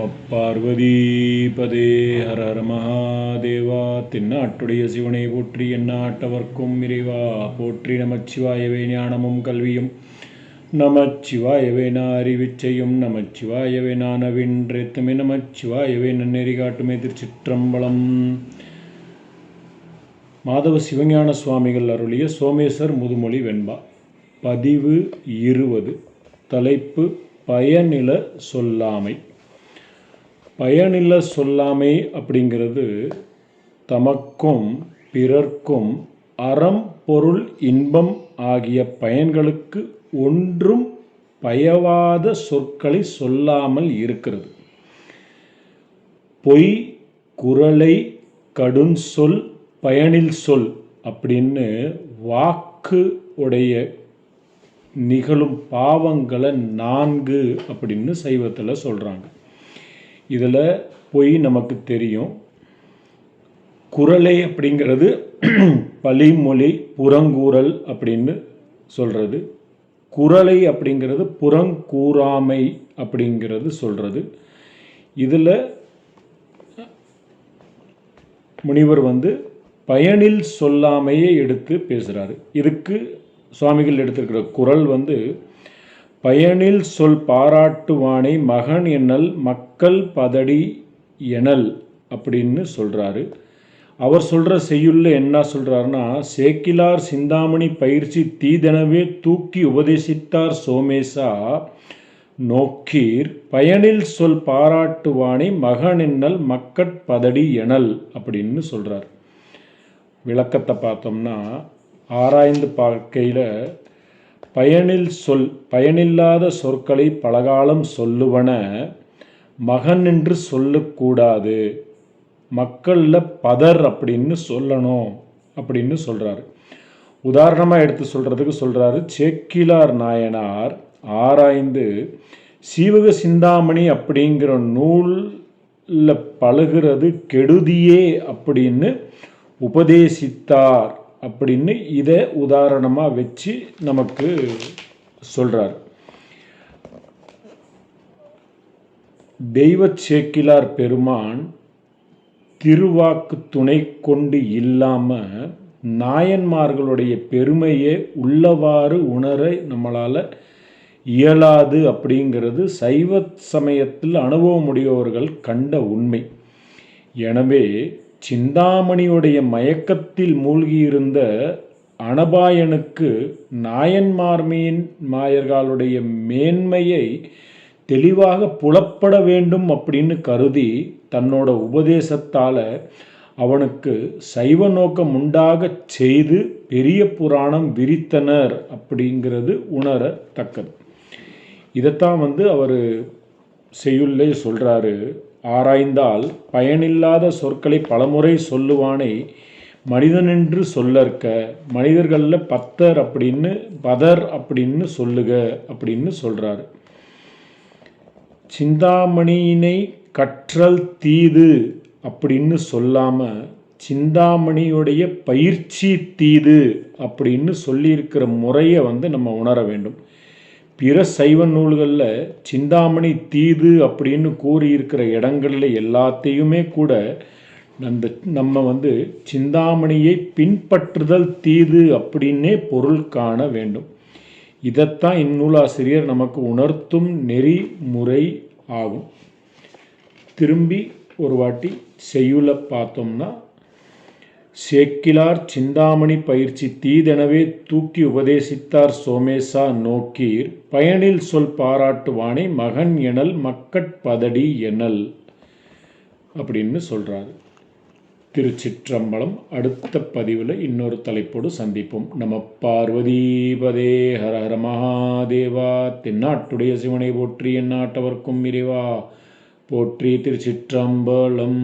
நம பார்வதிபதே ஹர ஹர மகாதேவா தென்னாட்டுடைய சிவனை போற்றி எந்நாட்டவர்க்கும் இறைவா போற்றி நமச்சிவாயவே ஞானமும் கல்வியும். நமச்சிவாயவே நான் அறிவிச்சையும் நமச்சிவாயவே நான் அவின்றெத்துமே நமச்சிவாயவே நன்னெறி காட்டுமே திருச்சிற்றம்பலம். மாதவ சிவஞான சுவாமிகள் அருளிய சோமேஸ்வர் முதுமொழி வெண்பா. பதிவு இருபது. தலைப்பு பயனில சொல்லாமை. பயனில சொல்லாமை அப்படிங்கிறது தமக்கும் பிறர்க்கும் அறம் பொருள் இன்பம் ஆகிய பயன்களுக்கு ஒன்றும் பயவாத சொற்களை சொல்லாமல் இருக்கிறது. பொய் குரலை கடும் சொல் பயனில் சொல் அப்படின்னு வாக்கு உடைய நிகழும் பாவங்களை நான்கு அப்படின்னு சைவத்தில் சொல்கிறாங்க இதில் பொய் நமக்கு தெரியும். குரலை அப்படிங்கிறது பழிமொழி புறங்கூறல் அப்படின்னு சொல்கிறது குரலை அப்படிங்கிறது புறங்கூறாமை அப்படிங்கிறது சொல்கிறது இதில் முனிவர் வந்து பயனில் சொல்லாமையே எடுத்து பேசுகிறாரு இதுக்கு சுவாமிகள் எடுத்திருக்கிற குரல் வந்து பயனில் சொல் பாராட்டுவானை மகன் என்னல் மக்கள் பதடி எனல் அப்படின்னு சொல்கிறாரு அவர் சொல்கிற செய்யுள்ள என்ன சொல்கிறாருன்னா சேக்கிலார் சிந்தாமணி பயிற்சி தீதெனவே தூக்கி உபதேசித்தார் சோமேசா நோக்கீர் பயனில் சொல் பாராட்டுவானை மகன் என்னல் மக்கட் பதடி எனல் அப்படின்னு சொல்கிறார் விளக்கத்தை பார்த்தோம்னா ஆராய்ந்து பார்க்கையில் பயனில் சொல் பயனில்லாத சொற்களை பலகாலம் சொல்லுவன மகன் என்று சொல்லக்கூடாது மக்களில் பதர் அப்படின்னு சொல்லணும் அப்படின்னு சொல்கிறாரு உதாரணமாக எடுத்து சொல்கிறதுக்கு சொல்கிறாரு சேக்கிலார் நாயனார் ஆராய்ந்து சீவக சிந்தாமணி அப்படிங்கிற நூலில் பழகிறது கெடுதியே அப்படின்னு உபதேசித்தார். அப்படின்னு இதை உதாரணமாக வச்சு நமக்கு சொல்கிறார் தெய்வ சேக்கிலார் பெருமான் திருவாக்கு துணை கொண்டு இல்லாமல் நாயன்மார்களுடைய பெருமையை உள்ளவாறு உணர நம்மளால் இயலாது அப்படிங்கிறது சைவ சமயத்தில் அனுபவமுடையவர்கள் கண்ட உண்மை. எனவே சிந்தாமணியுடைய மயக்கத்தில் மூழ்கியிருந்த அனபாயனுக்கு நாயன்மார்மியின் மாயர்களுடைய மேன்மையை தெளிவாக புலப்பட வேண்டும் அப்படின்னு கருதி தன்னோட உபதேசத்தால் அவனுக்கு சைவ நோக்கம் உண்டாக செய்து பெரிய புராணம் விரித்தனர் அப்படிங்கிறது உணரத்தக்கது. இதைத்தான் வந்து அவர் செய்யுள்ளே சொல்கிறாரு ஆராய்ந்தால் பயனில்லாத சொற்களை பலமுறை சொல்லுவானே. மனிதனென்று சொல்லற்க மனிதர்களில் பத்தர் அப்படின்னு பதர் அப்படின்னு சொல்லுக அப்படின்னு சொல்கிறாரு சிந்தாமணியினை கற்றல் தீது அப்படின்னு சொல்லாமல் சிந்தாமணியுடைய பயிற்சி தீது அப்படின்னு சொல்லியிருக்கிற முறையை வந்து நம்ம உணர வேண்டும். பிற சைவ நூல்களில் சிந்தாமணி தீது அப்படின்னு கூறியிருக்கிற இடங்களில் எல்லாத்தையுமே கூட அந்த நம்ம வந்து சிந்தாமணியை பின்பற்றுதல் தீது அப்படின்னே பொருள் காண வேண்டும். இதைத்தான் இந்நூலாசிரியர் நமக்கு உணர்த்தும் நெறிமுறை ஆகும். திரும்பி ஒரு வாட்டி செய்யுளை பார்த்தோம்னா சேக்கிலார் சிந்தாமணி பயிற்சி தீதெனவே தூக்கி உபதேசித்தார் சோமேசா நோக்கீர். பயனில் சொல் பாராட்டுவானை மகன் எனல் மக்கட்பதடி எனல் அப்படின்னு சொல்கிறாரு திருச்சிற்றம்பலம் அடுத்த பதிவில் இன்னொரு தலைப்போடு சந்திப்போம். நம பார்வதீபதே ஹர ஹர மகாதேவா. தென்னாட்டுடைய சிவனை போற்றி எந்நாட்டவர்க்கும் இறைவா. போற்றி திருச்சிற்றம்பலம்.